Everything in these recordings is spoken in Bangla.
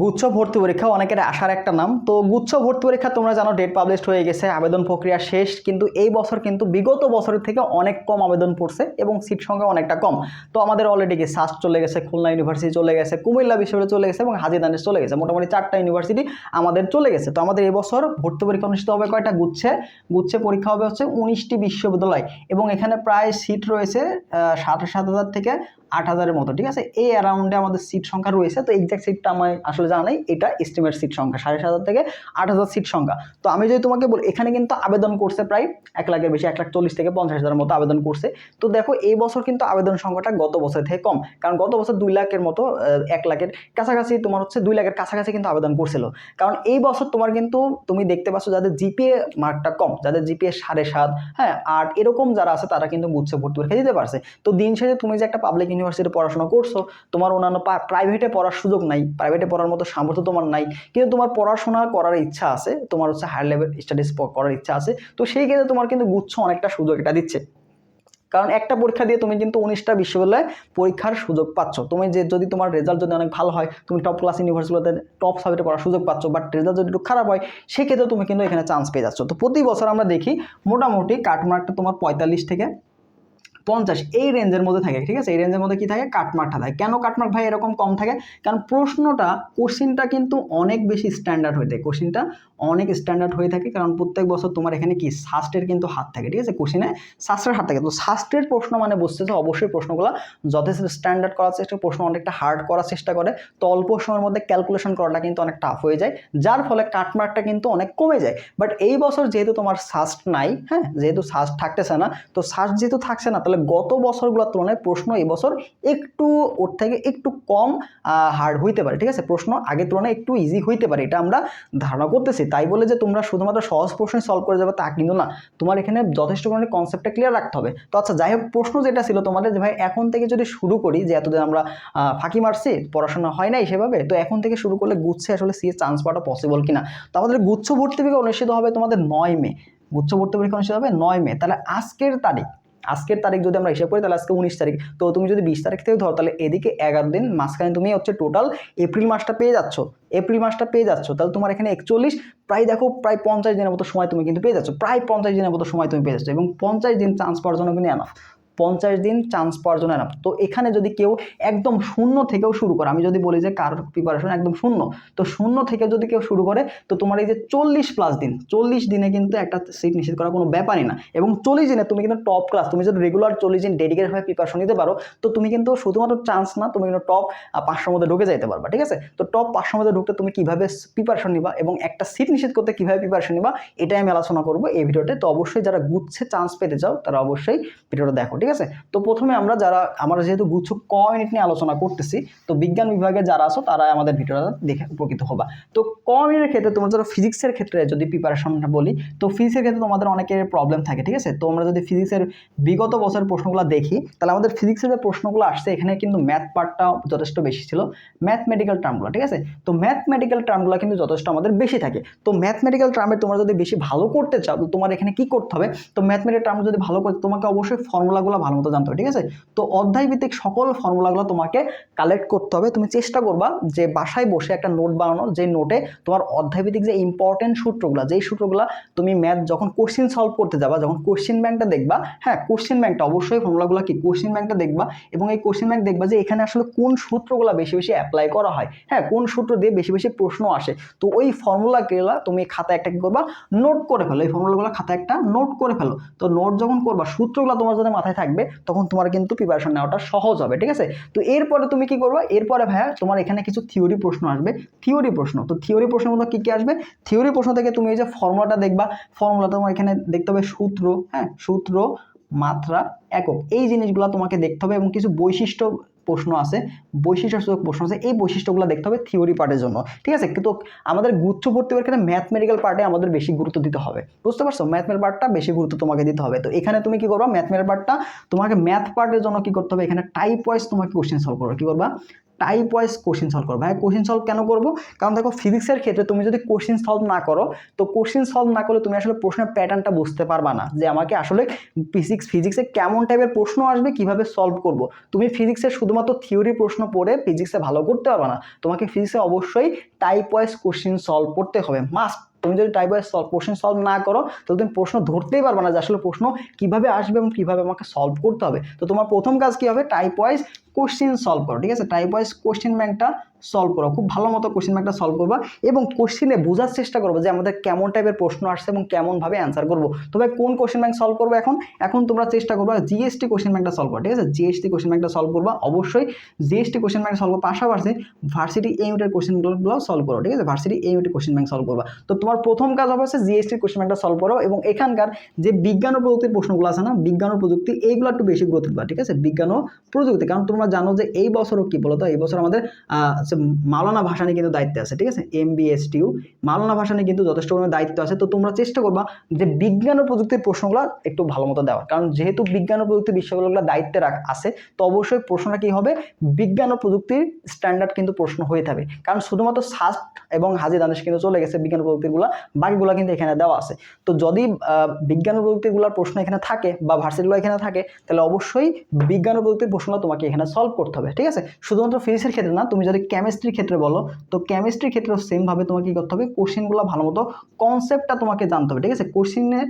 গুচ্ছ ভর্তি পরীক্ষা অনেকের আসার একটা নাম। তো গুচ্ছ ভর্তি পরীক্ষা তোমরা জানো ডেট পাবলিশড হয়ে গেছে, আবেদন প্রক্রিয়া শেষ, কিন্তু এই বছর কিন্তু বিগত বছরের থেকে অনেক কম আবেদন পড়ছে এবং সিট সংখ্যা অনেকটা কম। তো আমাদের অলরেডি কি সাস্ট চলে গেছে, খুলনা ইউনিভার্সিটি চলে গেছে, কুমিল্লা বিশ্ববিদ্যালয় চলে গেছে এবং হাজিদানেশ চলে গেছে। মোটামুটি চারটা ইউনিভার্সিটি আমাদের চলে গেছে। তো আমাদের এবছর ভর্তি পরীক্ষা অনুষ্ঠিত হবে কয়টা? গুচ্ছে। গুচ্ছে পরীক্ষা হবে হচ্ছে উনিশটি বিশ্ববিদ্যালয় এবং এখানে প্রায় সিট রয়েছে সাত সাত হাজার থেকে আট হাজারের মতো, ঠিক আছে? এই অ্যারাউন্ডে আমাদের সিট সংখ্যা রয়েছে, তো এক্সাক্ট সিটটা আমার আসলে জানা নেই এটা এস্টিমেট সিট সংখ্যা, সাড়ে সাত হাজার থেকে আট হাজার সিট সংখ্যা। তো আমি যদি তোমাকে বলি, এখানে কিন্তু আবেদন করছে প্রায় এক লাখের বেশি, এক লাখ চল্লিশ থেকে পঞ্চাশ হাজারের মতো আবেদন করছে। তো দেখো, এই বছর কিন্তু আবেদন সংখ্যাটা গত বছর থেকে কম, কারণ গত বছর দুই লাখের মতো এক লাখের কাছাকাছি তোমার হচ্ছে দুই লাখের কাছাকাছি কিন্তু আবেদন করছিল। কারণ এই বছর তোমার কিন্তু, তুমি দেখতে পাচ্ছ যাদের জিপিএ মার্কটা কম, যাদের জিপিএ সাড়ে সাত হ্যাঁ আট, এরকম যারা আছে তারা কিন্তু গুচ্ছে ভর্তি পরীক্ষা দিতে পারছে। তো দিন শেষে তুমি যে একটা পাবলিক ইউনিভার্সিটি পড়াশোনা করছ, তোমার অন্যান্য প্রাইভেটে পড়ার সুযোগ নাই প্রাইভেটে পড়ার মতো সামর্থ্য তোমার নাই, কিন্তু তোমার পড়াশোনা করার ইচ্ছা আছে, তোমার হচ্ছে হায়ার লেভেল স্টাডিজ করার ইচ্ছা আছে, তো সেই ক্ষেত্রে তোমার কিন্তু গুচ্ছ অনেকটা সুযোগ এটা দিচ্ছে। কারণ একটা পরীক্ষা দিয়ে তুমি কিন্তু উনিশটা বিশ্ববিদ্যালয়ে পরীক্ষার সুযোগ পাচ্ছ। তুমি যে, যদি তোমার রেজাল্ট যদি অনেক ভালো হয়, তুমি টপ ক্লাস ইউনিভার্সিটিতে টপ সাবজেক্টে পড়ার সুযোগ পাচ্ছ বাট রেজাল্ট যদি একটু খারাপ হয়, সেক্ষেত্রে তুমি কিন্তু এখানে চান্স পেয়ে যাচ্ছ। তো প্রতি বছর আমরা দেখি মোটামুটি কাটমার্কটা তোমার পঁয়তাল্লিশ থেকে পঞ্চাশ, এই রেঞ্জের মধ্যে থাকে, ঠিক আছে? এই রেঞ্জের মধ্যে কি থাকে? কাটমার্কটা থাকে। কেন কাটমার্ক ভাই এরকম কম থাকে? কারণ প্রশ্নটা কোশ্চিনটা কিন্তু অনেক বেশি স্ট্যান্ডার্ড হয়ে থাকে। কোশ্চিনটা অনেক স্ট্যান্ডার্ড হয়ে থাকে, কারণ প্রত্যেক বছর তোমার এখানে কি? সাস্টের কিন্তু হাত থাকে, ঠিক আছে? কোশ্চিনে শাস্ত্রের হাত থাকে। তো শাস্ত্রের প্রশ্ন মানে বুঝতেছে অবশ্যই প্রশ্নগুলো যথেষ্ট স্ট্যান্ডার্ড করার চেষ্টা, প্রশ্ন অনেকটা হার্ড করার চেষ্টা করে। তো অল্প সময়ের মধ্যে ক্যালকুলেশন করাটা কিন্তু অনেক টাফ হয়ে যায়, যার ফলে কাটমার্কটা কিন্তু অনেক কমে যায়। বাট এই বছর যেহেতু তোমার সাস্ট নাই হ্যাঁ? যেহেতু সাস্ট থাকতেছে না, তো সাস্ট যেহেতু থাকছে না গত বছরগুলোর তুলনায় প্রশ্ন এই বছর একটু ওর থেকে একটু কম হার্ড হইতে পারে, ঠিক আছে? প্রশ্ন আগের তুলনায় একটু ইজি হইতে পারে, এটা আমরা ধারণা করতেছি। তাই বলে যে তোমরা শুধুমাত্র সহজ প্রশ্ন সলভ করে যাবে তা কিন্তু না। তোমার এখানে যথেষ্ট পরিমাণে কনসেপ্টটা ক্লিয়ার রাখতে হবে। তো আচ্ছা যাই হোক, প্রশ্ন যেটা ছিল তোমাদের যে ভাই, এখন থেকে যদি শুরু করি, যে এতদিন আমরা ফাঁকি মারছি, পড়াশোনা হয় নাই সেভাবে, তো এখন থেকে শুরু করলে গুচ্ছে আসলে সিএ চান্স পাওয়াটা পসিবল কিনা? তো আমাদের গুচ্ছ ভর্তি পরীক্ষা অনুষ্ঠিত হবে তোমাদের নয় মে। গুচ্ছ ভর্তি পরীক্ষা অনুষ্ঠিত হবে নয় মে। তাহলে আজকের তারিখ আজকের তারিখ যদি আমরা হিসাব করি, তাহলে আজকে উনিশ তারিখ। তো তুমি যদি বিশ তারিখ থেকে ধরো, তাহলে এদিকে এগারো দিন, মাঝখানে তুমি হচ্ছে টোটাল এপ্রিল মাসটা পেয়ে যাচ্ছ। এপ্রিল মাসটা পেয়ে যাচ্ছ, তাহলে তোমার এখানে একচল্লিশ, প্রায় দেখো প্রায় পঞ্চাশ দিনের মতো সময় তুমি কিন্তু পেয়ে যাচ্ছ। প্রায় পঞ্চাশ দিনের মতো সময় তুমি পেয়ে যাচ্ছ এবং পঞ্চাশ দিন চান্স পাওয়ার জন্য কিন্তু এনাফ পঞ্চাশ দিন চান্স পাওয়ার জন্য এনাফ তো এখানে যদি কেউ একদম শূন্য থেকেও শুরু করে, আমি যদি বলি যে কার প্রিপারেশন একদম শূন্য, তো শূন্য থেকে যদি কেউ শুরু করে, তো তোমার এই যে চল্লিশ প্লাস দিন, চল্লিশ দিনে কিন্তু একটা সিট নিশ্চিত করা কোনো ব্যাপারই না। এবং চল্লিশ দিনে তুমি কিন্তু টপ ক্লাস তুমি যদি রেগুলার চল্লিশ দিন ডেডিকেটেড হয়ে প্রিপারেশন নিতে পারো, তো তুমি কিন্তু শুধুমাত্র চান্স না, তুমি কিন্তু টপ পাঁচশোর মধ্যে ঢুকে যেতে পারবা, ঠিক আছে? তো টপ পাঁচশোর মধ্যে ঢুকতে তুমি কীভাবে প্রিপারেশন নিবা এবং একটা সিট নিশ্চিত করতে কীভাবে প্রিপারেশন নিবা, এটাই আমি আলোচনা করব এই ভিডিওতে। তো অবশ্যই যারা গুচ্ছে চান্স পেতে চাও, তারা অবশ্যই ভিডিওটা দেখো ঠিক আছে? তো প্রথমে আমরা যারা, আমরা যেহেতু গুচ্ছ ক ইউনিট নিয়ে আলোচনা করতেছি, তো বিজ্ঞান বিভাগে যারা আছো তারা আমাদের ভিডিওটা দেখে উপকৃত হবা। তো ক ইউনিটের ক্ষেত্রে তোমরা যারা ফিজিক্সের ক্ষেত্রে যদি প্রিপারেশনটা বলি, তো ফিজিক্সের ক্ষেত্রে তোমাদের অনেকের প্রবলেম থাকে, ঠিক আছে? তো আমরা যদি ফিজিক্সের বিগত বছরের প্রশ্নগুলো দেখি, তাহলে আমাদের ফিজিক্সের যে প্রশ্নগুলো আসছে, এখানে কিন্তু ম্যাথ পার্টটা যথেষ্ট বেশি ছিল। ম্যাথমেটিক্যাল টার্মগুলো ঠিক আছে? তো ম্যাথমেটিক্যাল টার্মগুলো কিন্তু যথেষ্ট আমাদের বেশি থাকে। তো ম্যাথমেটিক্যাল টার্মে তোমরা যদি বেশি ভালো করতে চাও, তো তোমার এখানে কি করতে হবে? তো ম্যাথমেটিক্যাল টার্ম যদি ভালো করতে, তোমাকে অবশ্যই ফর্মুলাগুলো ভালো মতো জানতে হবে, ঠিক আছে? তো অধ্যায় ভিত্তিক সকল ফর্মুলাগুলো তোমাকে কালেক্ট করতে হবে। তুমি চেষ্টা করবা যে বাসায় বসে একটা নোট বানানো যে নোটে তোমার অধ্যায় ভিত্তিক যে ইম্পর্টেন্ট সূত্রগুলো, যেই সূত্রগুলো তুমি ম্যাথ যখন কোশ্চিন সলভ করতে যাবা, যখন কোশ্চিন ব্যাংকটা দেখবা হ্যাঁ কোশ্চিন ব্যাংকটা অবশ্যই ফর্মুলাগুলো কি? কোশ্চিন ব্যাংকটা দেখবা এবং এই কোশ্চিন ব্যাংক দেখবা যে এখানে আসলে কোন সূত্রগুলো বেশি বেশি অ্যাপ্লাই করা হয়। হ্যাঁ কোন সূত্র দিয়ে বেশি বেশি প্রশ্ন আসে। তো ওই ফর্মুলাগুলো তুমি খাতা একটা কি করবা? নোট করে ফেলো। এই ফর্মুলাগুলো খাতা একটা নোট করে ফেলো। তো নোট যখন করবা, সূত্রগুলো তোমার যদি মাথায় থাকবে, তখন তোমার কিন্তু প্রিপারেশন নেওয়াটা সহজ হবে, ঠিক আছে? তো এরপরে তুমি কি করবে? এরপরে ভাইয়া তোমার এখানে কিছু থিওরি প্রশ্ন আসবে। থিওরি প্রশ্ন, তো থিওরি প্রশ্নের মধ্যে কী কী আসবে? থিওরি প্রশ্ন থেকে তুমি এই যে ফর্মুলাটা দেখবা ফর্মুলা তোমার এখানে দেখতে হবে সূত্র হ্যাঁ? সূত্র, মাত্রা, একক, এই জিনিসগুলো তোমাকে দেখতে হবে এবং কিছু বৈশিষ্ট্য প্রশ্ন আছে, বৈশিষ্ট্যসূচক প্রশ্ন আছে, এই বৈশিষ্ট্যগুলো দেখতে হবে থিওরি পার্টের জন্য। ঠিক আছে? কিন্তু আমাদের গুচ্ছ ভর্তি পরীক্ষাতে ম্যাথমেটিক্যাল পার্টে আমাদের বেশি গুরুত্ব দিতে হবে। বুঝতে পারছ? ম্যাথমেটিক্যাল পার্টটা বেশি গুরুত্ব তোমাকে দিতে হবে। তো এখানে তুমি কি করবা? ম্যাথমেটিক্যাল পার্টটা তোমাকে ম্যাথ পার্টের জন্য কি করতে হবে? এখানে টাইপ ওয়াইজ তোমাকে কোশ্চেন সলভ করবে। কি করবা? টাইপ ওয়াইজ কোশ্চিন সলভ করো। ভাই কোশ্চিন সলভ কেন করব? কারণ দেখো ফিজিক্সের ক্ষেত্রে তুমি যদি কোশ্চিন সলভ না করো, তো কোশ্চিন সলভ না করলে তুমি আসলে প্রশ্নের প্যাটার্নটা বুঝতে পারবা না যে আমাকে আসলে ফিজিক্স ফিজিক্সে কেমন টাইপের প্রশ্ন আসবে, কীভাবে সলভ করব। তুমি ফিজিক্সে শুধুমাত্র থিওরি প্রশ্ন পড়ে ফিজিক্সে ভালো করতে পারবে না। তোমাকে ফিজিক্সে অবশ্যই টাইপ ওয়াইজ কোশ্চিন সলভ করতে হবে। মাস্ট তুমি যদি টাইপ ওয়াইজ কোশ্চেন সলভ না করো, তাহলে তুমি প্রশ্ন ধরতেই পারবে না যে আসলে প্রশ্ন কীভাবে আসবে এবং কীভাবে আমাকে সলভ করতে হবে। তো তোমার প্রথম কাজ কি হবে? টাইপ ওয়াইজ কোশ্চেন সলভ করো, ঠিক আছে? টাইপ ওয়াইজ কোশ্চেন ব্যাংকটা সলভ করো, খুব ভালো মতো কোশ্চেন ব্যাংকটা সলভ করবা এবং কোশ্চেনে বোঝার চেষ্টা করব যে আমাদের কেমন টাইপের প্রশ্ন আসছে এবং কেমনভাবে অ্যান্সার করব। তবে কোন কোশ্চেন ব্যাংক সলভ করব এখন? এখন তোমরা চেষ্টা করবা জিএসটি কোশ্চেন ব্যাংকটা সলভ করো ঠিক আছে? জিএসটি কোশ্চেন ব্যাংকটা সলভ করবা, অবশ্যই জিএসটি কোশ্চেন ব্যাংক সলভ পাশাপাশি ভার্সিটি এই ইউনিটের কোশ্চেনগুলো সলভ করো, ঠিক আছে? ভার্সিটি এই ইউনিটের কোশ্চেন ব্যাংক সলভ করবা। তো তোমার প্রথম কাজ হবে হচ্ছে জিএসটির কোশ্চেন ব্যাংকটা সলভ করো এবং এখানকার যে বিজ্ঞান ও প্রযুক্তির প্রশ্নগুলো আছে না, বিজ্ঞান ও প্রযুক্তি, এইগুলো একটু বেশি গুরুত্ব দিবা, ঠিক আছে? বিজ্ঞান ও প্রযুক্তি, কারণ তোমরা জানো যে এই বছরও কি বলতো? এই বছর আমাদের ভাষা নিয়ে কিন্তু দায়িত্বে আছে, ঠিক আছে? এম বিএসটিউ মাওলানা ভাষা নিয়ে কিন্তু যথেষ্ট পরিমাণে দায়িত্ব আছে। তো তোমরা চেষ্টা করবা যে বিজ্ঞান ও প্রযুক্তির প্রশ্নগুলো একটু ভালো মতো দেওয়ার। কারণ যেহেতু বিজ্ঞান ও প্রযুক্তি বিশ্ববিদ্যালয়গুলো দায়িত্বে রাখ, আছে, তো অবশ্যই প্রশ্নটা কি হবে? বিজ্ঞান ও প্রযুক্তির স্ট্যান্ডার্ড কিন্তু প্রশ্ন হয়ে থাকে। কারণ শুধুমাত্র সাস্ট এবং হাজি দানেশ কিন্তু চলে গেছে বিজ্ঞান ও প্রযুক্তিগুলো, বাকিগুলো কিন্তু এখানে দেওয়া আছে। তো যদি বিজ্ঞান ও প্রযুক্তিগুলোর প্রশ্ন এখানে থাকে বা ভার্সিটিগুলো এখানে থাকে, তাহলে অবশ্যই বিজ্ঞান ও প্রযুক্তির প্রশ্নগুলো তোমাকে এখানে সলভ করতে হবে, ঠিক আছে? শুধুমাত্র ফিজিক্সের ক্ষেত্রে না, তুমি যদি কেমিস্ট্রির ক্ষেত্রে বলো, তো কেমিস্ট্রির ক্ষেত্রেও সেমভাবে তোমাকে কী করতে হবে? কোশ্চেনগুলো ভালো মতো কনসেপ্টটা তোমাকে জানতে হবে, ঠিক আছে? কোশ্চেনের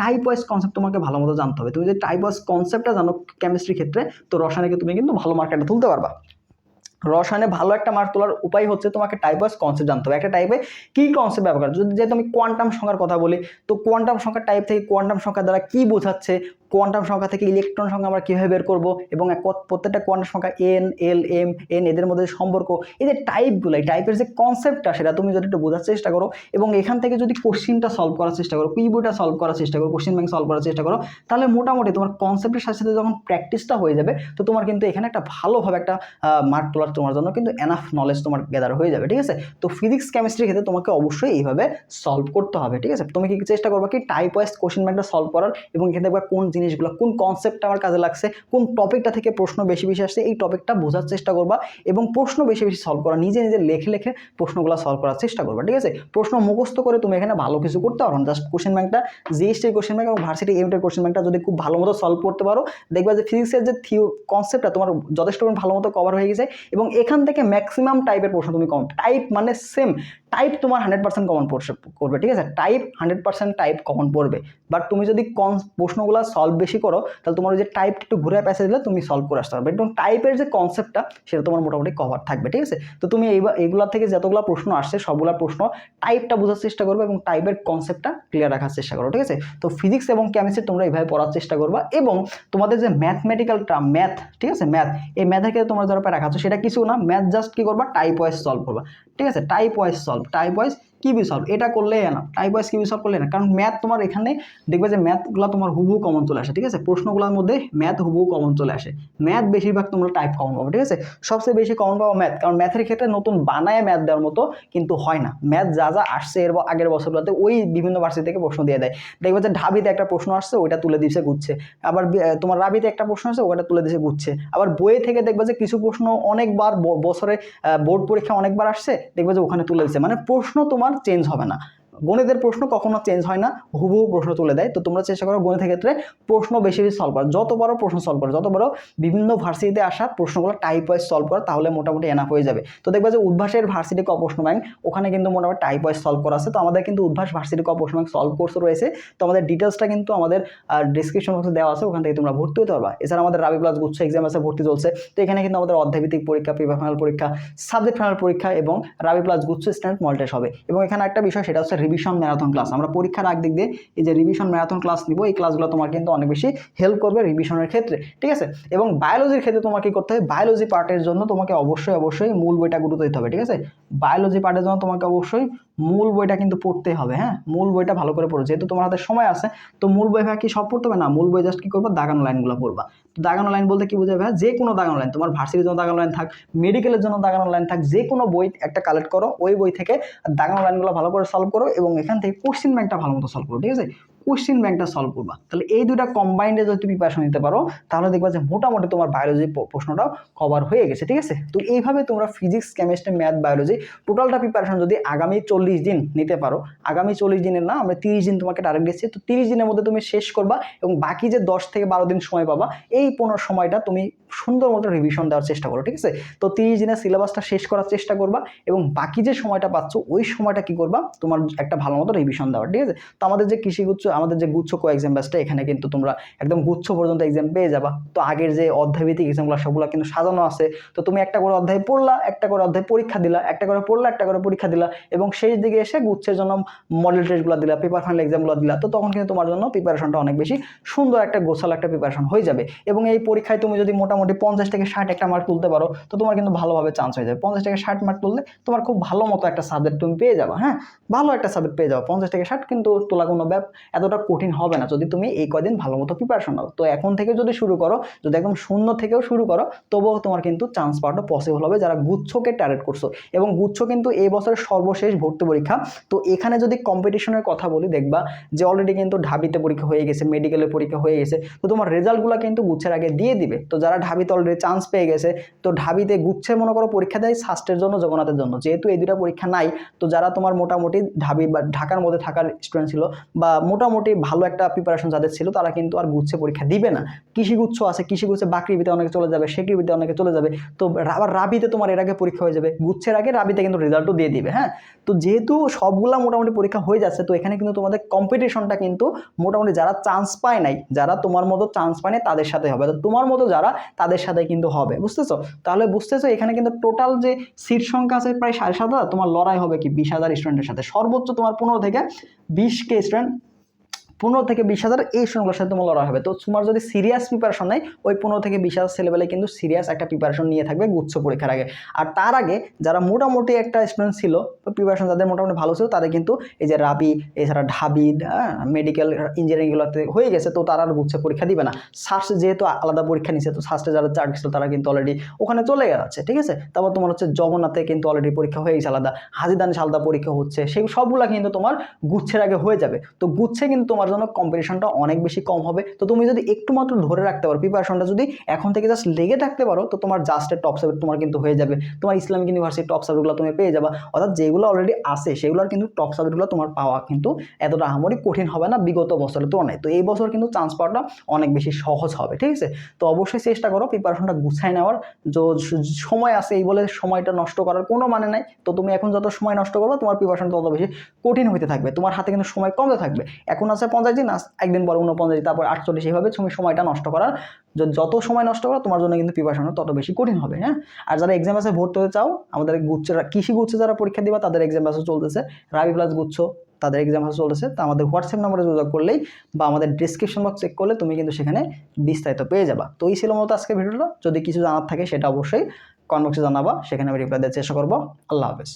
টাইপ ওয়াইজ কনসেপ্ট তোমাকে ভালো মতো জানতে হবে। তুমি যদি টাইপ ওয়াইজ কনসেপ্টটা জানো কেমিস্ট্রির ক্ষেত্রে, তো রসায়নে তুমি কিন্তু ভালো মার্কেটটা তুলতে পারবা। রসায়নে ভালো একটা মার্ক তোলার উপায় হচ্ছে তোমাকে টাইপ ওয়াইজ কনসেপ্ট জানতে হবে। একটা টাইপে কী কনসেপ্ট ব্যবহার? যদি যেহেতু আমি কোয়ান্টাম সংখ্যার কথা বলি, তো কোয়ান্টাম সংখ্যার টাইপ থেকে কোয়ান্টাম সংখ্যা দ্বারা কী বোঝাচ্ছে? কোয়ান্টাম সংখ্যা থেকে ইলেকট্রন সংখ্যা আমরা কীভাবে বের করব? এবং প্রত্যেকটা কোয়ান্টাম সংখ্যা এন এল এম এন এদের মধ্যে সম্পর্ক। এই যে টাইপগুলো এই টাইপের যে কনসেপ্টটা সেটা তুমি যদি একটু বোঝার চেষ্টা করো, এবং এখান থেকে যদি কোশ্চিনটা সলভ করার চেষ্টা করো কুইবোটা সলভ করার চেষ্টা করো কোশ্চিন ব্যাংক সলভ করার চেষ্টা করো, তাহলে মোটামুটি তোমার কনসেপ্টের সাথে সাথে যখন প্র্যাকটিসটা হয়ে যাবে, তো তোমার কিন্তু এখানে একটা ভালোভাবে একটা মার্ক তোলার তোমার জন্য কিন্তু এনাফ নলেজ তোমার গ্যাদার হয়ে যাবে, ঠিক আছে? তো ফিজিক্স কেমিস্ট্রির ক্ষেত্রে তোমাকে অবশ্যই এইভাবে সলভ করতে হবে, ঠিক আছে? তুমি কি চেষ্টা করবে কি টাইপ ওয়াইজ কোশ্চেন ব্যাংকটা সলভ করার এবং এখানে দেখবা কোন জিনিসগুলো, কোন কনসেপ্টটা আমার কাজে লাগছে, কোন টপিকটা থেকে প্রশ্ন বেশি বেশি আসছে, এই টপিকটা বোঝার চেষ্টা করবা এবং প্রশ্ন বেশি বেশি সলভ করা, নিজে নিজে লেখে লেখে প্রশ্নগুলো সলভ করার চেষ্টা করবা, ঠিক আছে? প্রশ্ন মুখস্থ করে তুমি এখানে ভালো কিছু করতে পারো জাস্ট কোশ্চেন ব্যাংকটা জিএসটি কোশ্চেন ব্যাংক এবং ভার্সিটি এমটের কোশ্চেন ব্যাংকটা যদি খুব ভালো মতো সলভ করতে পারো, দেখবা যে ফিজিক্সের যে থিও কনসেপ্টটা তোমার যথেষ্ট ভালো মতো কভার হয়ে গেছে এবং এখান থেকে ম্যাক্সিমাম টাইপের প্রশ্ন তুমি কম টাইপ মানে সেম টাইপ তোমার হান্ড্রেড পার্সেন্ট কমন করবে, ঠিক আছে? Type hundred percent type common পড়বে। বাট তুমি যদি কন প্রশ্নগুলো সলভ বেশি করো, তাহলে তোমার ওই যে টাইপ একটু ঘুরে প্যাসে দিলে তুমি সলভ করে আসতে পারবে। এবং টাইপের যে কনসেপ্টটা সেটা তোমার মোটামুটি কভার থাকবে, ঠিক আছে? তো তুমি এইবার এগুলা থেকে যতগুলো প্রশ্ন আসছে, সবগুলা প্রশ্ন টাইপটা বোঝার চেষ্টা করবে এবং টাইপের কনসেপ্টটা ক্লিয়ার রাখার চেষ্টা করো, ঠিক আছে? তো ফিজিক্স এবং কেমিস্ট্রি তোমরা এইভাবে পড়ার চেষ্টা করবা এবং তোমাদের যে ম্যাথমেটিক্যাল টার্ম ম্যাথ ঠিক আছে? ম্যাথ এই ম্যাথের ক্ষেত্রে তোমরা যারা রাখাচ্ছ সেটা কিছু না ম্যাথ জাস্ট কি করবা? টাইপ ওয়াইজ সলভ করবা। ঠিক আছে? Type wise solve type wise কিবি সলভ এটা করলে না টাইপ ওয়াইজ কিবি সলভ করলে না। কারণ ম্যাথ তোমার এখানে দেখবে যে ম্যাথগুলো তোমার হুবহু কমন চলে আসে, ঠিক আছে? প্রশ্নগুলোর মধ্যে ম্যাথ হুবহু কমন চলে আসে। ম্যাথ বেশিরভাগ তোমরা টাইপ কমন পাবো, ঠিক আছে? সবচেয়ে বেশি কমন পাবো ম্যাথ কারণ ম্যাথের ক্ষেত্রে নতুন বানায় ম্যাথ দেওয়ার মতো কিন্তু হয় না। ম্যাথ যা যা আসছে এর আগের বছরগুলোতে ওই বিভিন্ন ভার্সিটি থেকে প্রশ্ন দিয়ে দেয়। দেখবে যে ঢাবিতে একটা প্রশ্ন আসছে, ওইটা তুলে দিছে, গুচ্ছে। আবার তোমার রাবিতে একটা প্রশ্ন আসছে ওটা তুলে দিছে, গুচ্ছে। আবার বইয়ে থেকে দেখবে যে কিছু প্রশ্ন অনেকবার বছরে বোর্ড পরীক্ষা অনেকবার আসছে, দেখবে যে ওখানে তুলে দিচ্ছে মানে প্রশ্ন তোমার চেঞ্জ হবে না। গণিতের প্রশ্ন কখনো চেঞ্জ হয় না, হুবহু প্রশ্ন তুলে দেয়। তো তোমরা চেষ্টা করো গণিতের ক্ষেত্রে প্রশ্ন বেশি বেশি সলভ করা যত বড় প্রশ্ন সলভ করো, যত বড় বিভিন্ন ভার্সিটিতে আসা প্রশ্নগুলো টাইপ ওয়াইজ সলভ করা, তাহলে মোটামুটি এনাফ হয়ে যাবে। তো দেখবে যে উদ্ভাসের ভার্সিটি প্রশ্ন ব্যাংক ওখানে কিন্তু মোটামুটি টাইপ ওয়াইজ সলভ করা আছে। তো আমাদের কিন্তু উদ্ভাস ভার্সিটি প্রশ্ন ব্যাংক সলভ কোর্স রয়েছে। তো আমাদের ডিটেলসটা কিন্তু আমাদের ডিসক্রিপশন বক্সে দেওয়া আছে। ওখান থেকে তোমরা ভর্তি হতে পারবা। এছাড়া আমাদের রাবি প্লাস গুচ্ছ এক্সাম আছে, ভর্তি চলছে। তো এখানে কিন্তু আমাদের অধ্যায়ভিত্তিক পরীক্ষা প্রিপেয়ার ফাইনাল পরীক্ষা সাবজেক্ট ফাইনাল পরীক্ষা এবং রাবি প্লাস গুচ্ছ স্ট্যান্ড মল টেস্ট হবে। এবং এখানে একটা বিষয়, সেটা হচ্ছে রিভিশন ম্যারাথন ক্লাস আমরা পরীক্ষার আগ দিক দিয়ে এই যে রিভিশন ম্যারাথন ক্লাস নিব, এই ক্লাসগুলো তোমার কিন্তু অনেক বেশি হেল্প করবে রিভিশনের ক্ষেত্রে, ঠিক আছে? এবং বায়োলজির ক্ষেত্রে তোমাকে কি করতে হবে? বায়োলজি পার্টের জন্য তোমাকে অবশ্যই অবশ্যই মূল বইটা গুরুত্ব দিতে হবে, ঠিক আছে? বায়োলজি পার্টের জন্য তোমাকে অবশ্যই মূল বইটা কিন্তু পড়তে হবে হ্যাঁ? মূল বইটা ভালো করে পড়ো। যেহেতু তোমার হাতে সময় আছে, তো মূল বই ভাই কি সব পড়তে হবে? না, মূল বই জাস্ট কি করব? দাগানো লাইনগুলো পড়বা। তো দাগানো লাইন বলতে কি বোঝাবে যে কোনো দাগানো লাইন, তোমার ভার্সিটির জন্য দাগানো লাইন থাক মেডিকেলের জন্য দাগানো লাইন থাক যে কোনো বই একটা কালেক্ট করো, ওই বই থেকে দাগানো লাইনগুলো ভালো করে সলভ করো এবং এখান থেকে কোশ্চিন ব্যাংকটা ভালো মতো সলভ করো, ঠিক আছে? কোশ্চিন ব্যাংকটা সলভ করবা। তাহলে এই দুটা কম্বাইন্ডে যদি তুমি প্রিপারেশন নিতে পারো, তাহলে দেখবা যে মোটামুটি তোমার বায়োলজি প্রশ্নটাও কভার হয়ে গেছে, ঠিক আছে? তো এইভাবে তোমরা ফিজিক্স কেমিস্ট্রি ম্যাথ বায়োলজি টোটালটা প্রিপারেশন যদি আগামী চল্লিশ দিন নিতে পারো, আগামী চল্লিশ দিনের না, আমরা তিরিশ দিন তোমাকে টার্গেট দিচ্ছি তো তিরিশ দিনের মধ্যে তুমি শেষ করবা এবং বাকি যে দশ থেকে বারো দিন সময় পাবা, এই পনেরো সময়টা তুমি সুন্দর মতো রিভিশন দেওয়ার চেষ্টা করো, ঠিক আছে? তো তিরিশ দিনের সিলেবাসটা শেষ করার চেষ্টা করবা এবং বাকি যে সময়টা পাচ্ছ, ওই সময়টা কি করবা? তোমার একটা ভালো মতো রিভিশন দেওয়ার, ঠিক আছে? তো আমাদের যে কৃষি গুচ্ছ আমাদের যে গুচ্ছ কো এক্সাম ব্যাচটা এখানে কিন্তু তোমরা একদম গুচ্ছ পর্যন্ত এক্সাম পেয়ে যাবা। তো আগের যে অধ্যায়ভিত্তিক এক্সামগুলো সবগুলো কিন্তু সাজানো আছে। তো তুমি একটা করে অধ্যায় পড়লা, একটা করে অধ্যায় পরীক্ষা দিলা, একটা করে পড়লা, একটা করে পরীক্ষা দিলা এবং শেষ দিকে এসে গুচ্ছের জন্য মডেল টেস্টগুলো দিলা পেপার ফাইনাল এক্সামগুলো দিলা। তো তখন কিন্তু তোমার জন্য প্রিপারেশনটা অনেক বেশি সুন্দর একটা গোছাল একটা প্রিপারেশন হয়ে যাবে। এবং এই পরীক্ষায় তুমি যদি মোটামুটি পঞ্চাশ থেকে ষাট একটা মার্ক তুলতে পারো, তো তোমার কিন্তু ভালোভাবে চান্স হয়ে যাবে। পঞ্চাশ থেকে ষাট মার্ক তুললে তোমার খুব ভালো মতো একটা সাবজেক্ট তুমি পেয়ে যাবে হ্যাঁ? ভালো একটা সাবজেক্ট পেয়ে যাও পঞ্চাশ থেকে ষাট কিন্তু তোলা কোনো ব্যাপ এতটা কঠিন হবে না। যদি তুমি এই কদিন ভালো মতো প্রিপারেশন নাও। তো এখন থেকে যদি শুরু করো, যদি একদম শূন্য থেকেও শুরু করো, তবুও তোমার কিন্তু চান্স পাওয়াটা পসিবল হবে যারা গুচ্ছকে টার্গেট করছ। এবং গুচ্ছ কিন্তু এই বছরের সর্বশেষ ভর্তি পরীক্ষা। তো এখানে যদি কম্পিটিশনের কথা বলি, দেখবা যে অলরেডি কিন্তু ঢাবিতে পরীক্ষা হয়ে গেছে মেডিকেলের পরীক্ষা হয়ে গেছে। তো তোমার রেজাল্টগুলো কিন্তু গুচ্ছের আগে দিয়ে দিবে। তো যারা ঢাবিতে অলরেডি চান্স পেয়ে গেছে, তো ঢাবিতে গুচ্ছে মনে করো পরীক্ষা দেয় স্বাস্থ্যের জন্য, জগন্নাথের জন্য। যেহেতু এই দুটা পরীক্ষা নাই, তো যারা তোমার মোটামুটি ঢাবি বা ঢাকার মধ্যে থাকার স্টুডেন্ট ছিল বা মোটামুটি ভালো একটা প্রিপারেশন যাদের ছিল, তারা কিন্তু আর গুচ্ছে পরীক্ষা দিবে না। কৃষি গুচ্ছ আছে কৃষি গুচ্ছে বাকরিবিতে অনেকে চলে যাবে শেকিরবিতে অনেকে চলে যাবে। তো আবার রাবিতে তোমার এর আগে পরীক্ষা হয়ে যাবে। গুচ্ছের আগে রাবিতে কিন্তু রেজাল্টও দিয়ে দিবে হ্যাঁ? তো যেহেতু সবগুলা মোটামুটি পরীক্ষা হয়ে যাচ্ছে, তো এখানে কিন্তু তোমাদের কম্পিটিশনটা কিন্তু মোটামুটি যারা চান্স পায় নাই, যারা তোমার মতো চান্স পায় নাই, তাদের সাথে হবে। তো তোমার মতো যারা, তাদের সাথে কিন্তু হবে, বুঝতেছো? তাহলে বুঝতেছো, এখানে কিন্তু টোটাল যে সিট সংখ্যা আছে প্রায় সাড়ে সাত হাজার, তোমার লড়াই হবে কি বিশ হাজার স্টুডেন্টের সাথে। সর্বোচ্চ তোমার পনেরো থেকে বিশ কে স্টুডেন্ট পনেরো থেকে বিশ হাজার এই স্টুডেন্টগুলোর সাথে তোমার লড়াই হবে। তো তোমার যদি সিরিয়াস প্রিপারেশন নেয়, ওই পনেরো থেকে বিশ হাজার ছেলেবেলে কিন্তু সিরিয়াস একটা প্রিপারেশন নিয়ে থাকবে গুচ্ছ পরীক্ষার আগে। আর তার আগে যারা মোটামুটি একটা স্টুডেন্ট ছিল প্রিপারেশন যাদের মোটামুটি ভালো ছিল, তাদের কিন্তু এই যে রাবি, এছাড়া ঢাবি মেডিকেল ইঞ্জিনিয়ারিংগুলোতে হয়ে গেছে, তো তারা আর গুচ্ছ পরীক্ষা দিবে না। সার্চ যেহেতু আলাদা পরীক্ষা নিচ্ছে তো সার্চে যারা চার্জ ছিল তারা কিন্তু অলরেডি ওখানে চলে যাচ্ছে, ঠিক আছে? তারপর তোমার হচ্ছে জগন্নাথে কিন্তু অলরেডি পরীক্ষা হয়ে গেছে আলাদা, হাজিদানে আলাদা পরীক্ষা হচ্ছে, সেই সবগুলো কিন্তু তোমার গুচ্ছের আগে হয়ে যাবে। তো গুচ্ছে কিন্তু তোমার জন্য কম্পিটিশনটা অনেক বেশি কম হবে। তো তুমি যদি একটু মাত্র ধরে রাখতে পারো প্রিপারেশনটা যদি এখন থেকে জাস্ট লেগে থাকতে পারো, তো তোমার জাস্টের টপ সাবজেক্ট তোমার কিন্তু হয়ে যাবে। তোমার ইসলামিক ইউনিভার্সিটির টপ সাবজেক্টগুলো তুমি পেয়ে যাবা। অর্থাৎ যেগুলো অলরেডি আছে, সেগুলোর কিন্তু টপ সাবজেক্টগুলো তোমার পাওয়া কিন্তু এতটা আহামরি কঠিন হবে না বিগত বছরের তুলনায়। তো এই বছর কিন্তু চান্স পাওয়াটা অনেক বেশি সহজ হবে, ঠিক আছে? তো অবশ্যই চেষ্টা করো প্রিপারেশনটা গুছাই নেওয়ার। সময় আছে এই বলে সময়টা নষ্ট করার কোনো মানে নাই। তো তুমি এখন যত সময় নষ্ট করবে, তোমার প্রিপারেশনটা তত বেশি কঠিন হতে থাকবে। তোমার হাতে কিন্তু সময় কমতে থাকবে। এখন আছে পঞ্চাশ দিন একদিন পর উনপঞ্চাশ দিন, তারপর আটচল্লিশ, এইভাবে তুমি সময়টা নষ্ট করার যত সময় নষ্ট করো, তোমার জন্য কিন্তু প্রিপারেশনটা তত বেশি কঠিন হবে হ্যাঁ? আর যারা এক্সাম বাসে ভর্তি হতে চাও, আমাদের গুচ্ছের কৃষি গুচ্ছে যারা পরীক্ষা দিবা, তাদের এক্সাম বাসও চলতেছে। রাবি প্লাস গুচ্ছ, তাদের এক্সাম হাউস চলতেছে। তো আমাদের হোয়াটসঅ্যাপ নম্বরে যোগাযোগ করলেই বা আমাদের ডিসক্রিপশন বক্স চেক করলে তুমি কিন্তু সেখানে বিস্তারিত পেয়ে যাবা। তো এই ছিল মতো আজকে ভিডিওটা। যদি কিছু জানার থাকে, সেটা অবশ্যই কমেন্ট বক্সে জানাবা। সেখানে আমি রিপ্লাই দেওয়ার চেষ্টা করব। আল্লাহ হাফেজ।